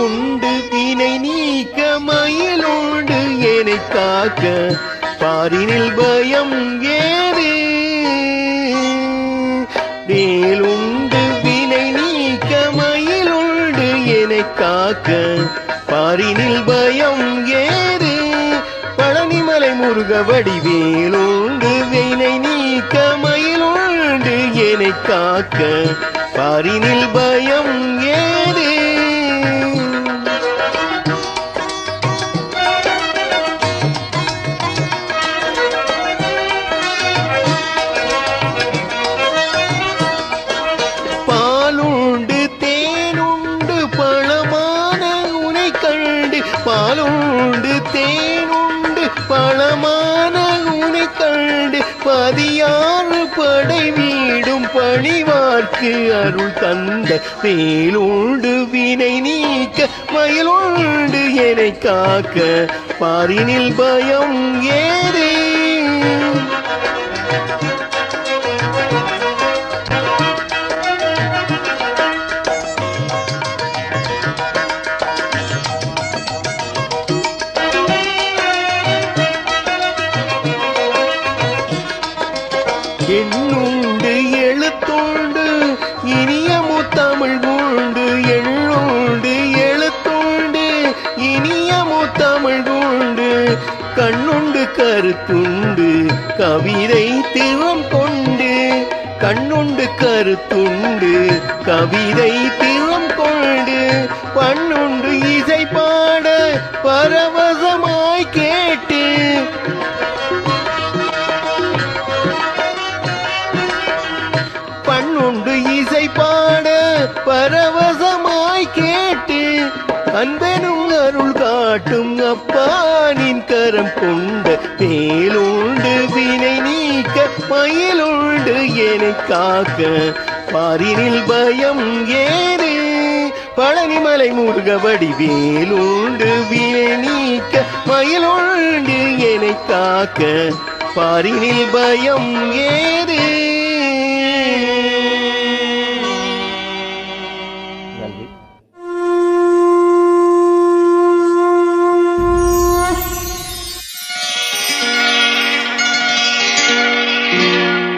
உண்டு. வினை நீக்க மயிலுண்டு என்னை காக்க பாரினில் பயம் ஏது? வேலுண்டு வினை நீக்க மயிலுண்டு என்னை காக்க பாரினில் பயம் ஏது? பழனிமலை முருக வடிவேலுண்டு வினை நீக்க மயிலுண்டு என்னை காக்க பாரினில் பயம் ஏ பாலுண்டு தேனுண்டு பழமான உனை கண்டு பதியாறு படை வீடும் பணிவார்க்கு அருள் தந்த வேலுண்டு வினை நீக்க மயிலுண்டு என காக்க பாரினில் பயம் ஏதே எண்ணுண்டு எழுத்தோண்டு இனிய முத்தமிழ் உண்டு எண்ணுண்டு எழுத்தோண்டு இனிய முத்தமிழ் உண்டு கண்ணுண்டு கருத்துண்டு கவிதை திறம் கொண்டு கண்ணுண்டு கருத்துண்டு கவிதை திறம் பாட பரவசமாய் கேட்டு அன்பெனும் அருள் காட்டும் அப்பானின் கரம் கொண்ட மேலுண்டு வினை நீக்க மயிலுண்டு என காக்க பாரினில் பயம் ஏறு பழனிமலை முருகபடி வேலுண்டு வினை நீக்க மயிலுண்டு என காக்க பாரினில் பயம் ஏறு here.